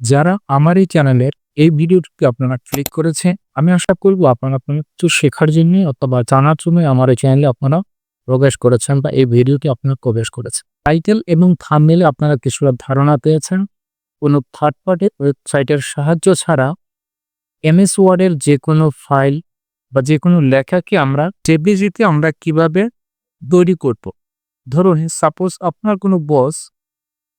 যারা আমার এই চ্যানেলের এই ভিডিওটিকে আপনারা ক্লিক করেছে, আমি আশা করব আপনারা আপনার কিছু শেখার জন্য অথবা জানার জন্য আমার এই চ্যানেলে আপনারা প্রবেশ করেছেন বা এই ভিডিওটি আপনারা প্রবেশ করেছেন। টাইটেল এবং থাম্বনেলে আপনারা কিছুটা ধারণা পেয়েছেন। কোনো থার্ড পার্টি ওয়েবসাইটের সাহায্য ছাড়া এমএস ওয়ার্ডের যে কোনো ফাইল বা যে কোনো লেখাকে আমরা জেপিজিতে আমরা কীভাবে তৈরি করব? ধরুন সাপোজ আপনার কোনো বস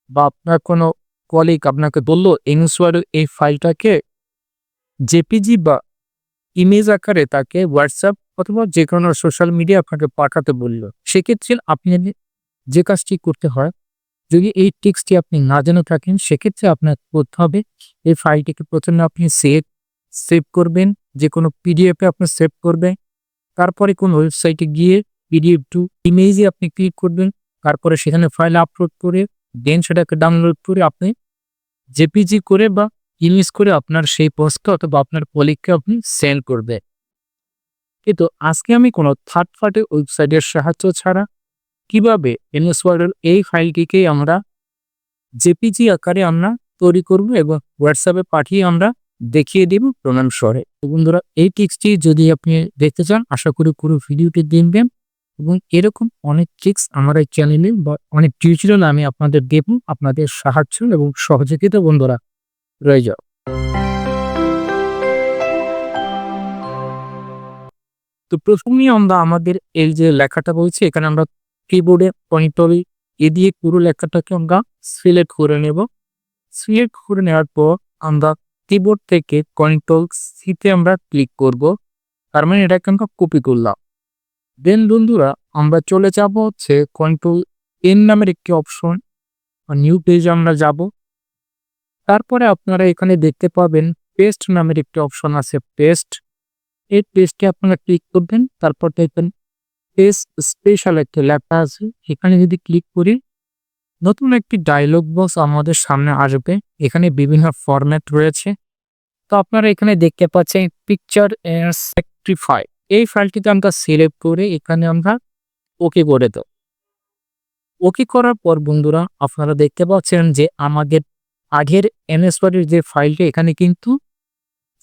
বা আপনার কোনো কলিগ আপনাকে বলল এমএস ওয়ার্ডের এই ফাইলটাকে জেপিজি বা ইমেজ আকারে তাকে হোয়াটসঅ্যাপ অথবা যে কোনো সোশ্যাল মিডিয়া আপনাকে পাঠাতে বলল। সেক্ষেত্রে আপনি যে কাজটি করতে হয়, যদি এই টিক্সটি আপনি না জেনে থাকেন, সেক্ষেত্রে আপনার করতে হবে, এই ফাইলটিকে প্রথমে আপনি সেভ সেভ করবেন, যে কোনো পিডিএফে আপনি সেভ করবেন, তারপরে কোন ওয়েবসাইটে গিয়ে পিডিএফ টু ইমেজে আপনি ক্লিক করবেন, তারপরে সেখানে ফাইল আপলোড করে দেন সেটাকে ডাউনলোড করে আপনি জেপিজি করে বা ইমেজ করে আপনার সেই পোস্টকে অথবা আপনার কলিগকে আপনি সেন্ড করবে। কিন্তু আজকে আমি কোনো থার্ড পার্টি ওয়েবসাইটের সাহায্য ছাড়া কীভাবে এনএস ওয়ার্ডের এই ফাইলটিকে আমরা জেপিজি আকারে আমরা তৈরি করব এবং হোয়াটসঅ্যাপে পাঠিয়ে আমরা দেখিয়ে দিব প্রণাম স্বরে। বন্ধুরা, এই টিক্সটি যদি আপনি দেখতে চান, আশা করি পুরো ভিডিওটি দেখবেন। এবং এরকম অনেক ট্রিক্স আমার এই চ্যানেলে বা অনেক টিউটোরিয়াল আমি আপনাদের দেব, আপনাদের সাহায্য এবং সহযোগিতা বন্ধুরা। রয়ে যাও। তো প্রথমেই আমরা আমাদের এই যে লেখাটা বলছি, এখানে আমরা কিবোর্ডে কন্ট্রোল এ দিয়ে পুরো লেখাটাকে আমরা সিলেক্ট করে নেব। সিলেক্ট করে নেওয়ার পর আমরা কিবোর্ড থেকে কন্ট্রোল সিতে আমরা ক্লিক করব। তার মানে এটাকে আমরা কপি করলাম। দেন বন্ধুরা, আমরা চলে যাব হচ্ছে কন্ট্রোল এন নামের একটি অপশন নিউ পেজ আমরা যাব। তারপরে আপনারা এখানে দেখতে পাবেন পেস্ট নামের একটি অপশন আছে পেস্ট এই পেস্টে আপনারা ক্লিক করবেন, তারপর দেখবেন পেস্ট স্পেশাল একটা লেখা আছে। এখানে যদি ক্লিক করি, নতুন একটি ডায়লগ বক্স আমাদের সামনে আসবে। এখানে বিভিন্ন ফরম্যাট রয়েছে। তো আপনারা এখানে দেখতে পাচ্ছেন পিকচার এন্ড সেক্ট্রিফাই এই ফাইলটিতে আমরা সিলেক্ট করে এখানে আমরা ওকে করে দেব। ওকে করার পর বন্ধুরা আপনারা দেখতে পাচ্ছেন যে আমাদের আগের এনএসওয়ারের যে ফাইলটি এখানে কিন্তু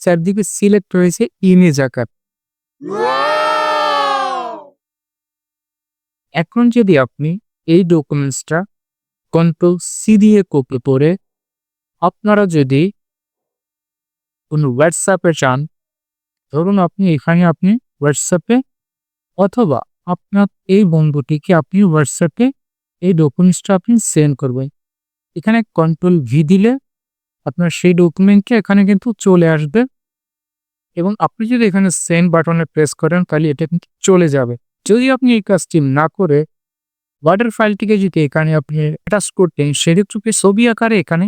চারদিকে সিলেক্ট রয়েছে ইমেজ আকার। এখন যদি আপনি এই ডকুমেন্টসটা কন্ট্রোল সি দিয়ে কপি করে আপনারা যদি কোনো হোয়াটসঅ্যাপে চান ধরুন আপনি এখানে আপনি হোয়াটসঅ্যাপে অথবা আপনার এই বন্ধুটিকে আপনি হোয়াটসঅ্যাপে এই ডকুমেন্টসটা আপনি সেন্ড করবেন। এখানে কন্ট্রোল ভি দিলে আপনার সেই ডকুমেন্টটা এখানে কিন্তু চলে আসবে। এবং আপনি যদি এখানে সেন্ড বাটনে প্রেস করেন, তাহলে এটা কিন্তু চলে যাবে। যদি আপনি এই কাজটি না করে ওয়াটার ফাইলটিকে যদি এখানে আপনি অ্যাটাচ করতেন সেক্ষেত্রে ছবি আকারে এখানে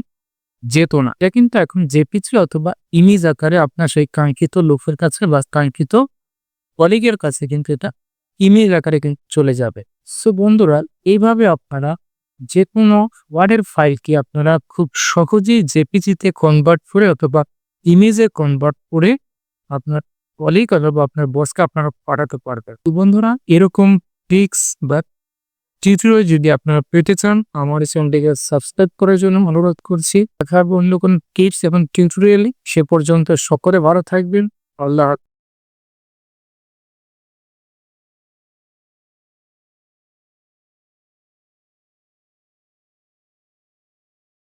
যেত না। এটা কিন্তু এখন জেপিজি অথবা ইমেজ আকারে আপনার সেই কাঙ্ক্ষিত লোকের কাছে বা কাঙ্ক্ষিত কলিগের কাছে কিন্তু এটা ইমেজ আকারে কিন্তু চলে যাবে। সো বন্ধুরা, এইভাবে আপনারা যে কোনো ওয়ার্ডের ফাইলকে আপনারা খুব সহজেই জেপিজিতে কনভার্ট করে অথবা ইমেজে কনভার্ট করে আপনার কলিগ অথবা আপনার বসকে আপনারা পাঠাতে পারবেন। তো বন্ধুরা, এরকম ট্রিক্স বা টিউটোরিয়াল যদি আপনারা পেতে চান, আমার এই চ্যানেলটিকে সাবস্ক্রাইব করার জন্য অনুরোধ করছি। দেখা হবে অন্য কোনো টিপস এবং টিউটোরিয়ালে সে পর্যন্ত সকলে ভালো থাকবেন। আল্লাহ।